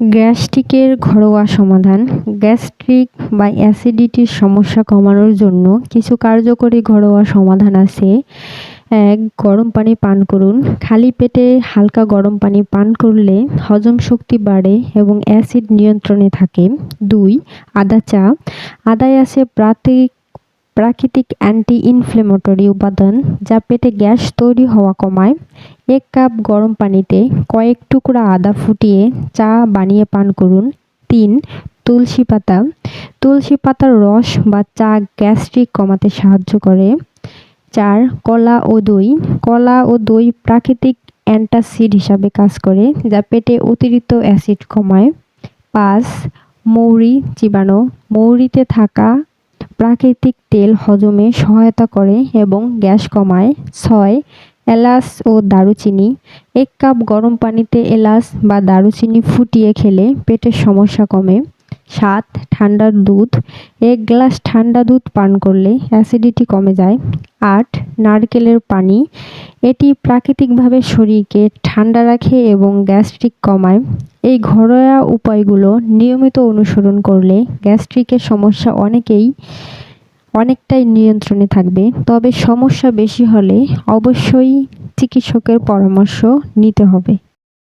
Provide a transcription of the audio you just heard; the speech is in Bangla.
গ্যাস্ট্রিকের ঘরোয়া সমাধান। গ্যাস্ট্রিক বা অ্যাসিডিটির সমস্যা কমানোর জন্য কিছু কার্যকরী ঘরোয়া সমাধান আছে। এক, গরম পানি পান করুন। খালি পেটে হালকা গরম পানি পান করলে হজম শক্তি বাড়ে এবং অ্যাসিড নিয়ন্ত্রণে থাকে। দুই, আদা চা। আদায় আছে প্রাকৃতিক প্রাকৃতিক অ্যান্টি ইনফ্লেমেটরি উপাদান যা পেটে গ্যাস তৈরি হওয়া কমায়। এক কাপ গরম পানিতে কয়েক টুকরা আদা ফুটিয়ে চা বানিয়ে পান করুন। তিন, তুলসী পাতা। তুলসী পাতার রস বা চা গ্যাস্ট্রিক কমাতে সাহায্য করে। চার, কলা ও দই। কলা ও দই প্রাকৃতিক অ্যান্টাসিড হিসাবে কাজ করে, যা পেটে অতিরিক্ত অ্যাসিড কমায়। পাঁচ, মৌরি চিবানো মৌরিতে থাকা প্রাকৃতিক তেল হজমে সহায়তা করে এবং গ্যাস কমায়। ছয়, এলাচ ও দারুচিনি। এক কাপ গরম পানিতে এলাচ বা দারুচিনি ফুটিয়ে খেলে পেটের সমস্যা কমে। সাত ঠান্ডার দুধ, এক গ্লাস ঠান্ডা দুধ পান করলে অ্যাসিডিটি কমে যায়। আট, নারকেলের পানি, এটি প্রাকৃতিকভাবে শরীরকে ঠান্ডা রাখে এবং গ্যাস্ট্রিক কমায়। এই ঘরোয়া উপায়গুলো নিয়মিত অনুসরণ করলে গ্যাস্ট্রিকের সমস্যা অনেকেই, অনেকটাই নিয়ন্ত্রণে থাকবে। তবে সমস্যা বেশি হলে অবশ্যই চিকিৎসকের পরামর্শ নিতে হবে।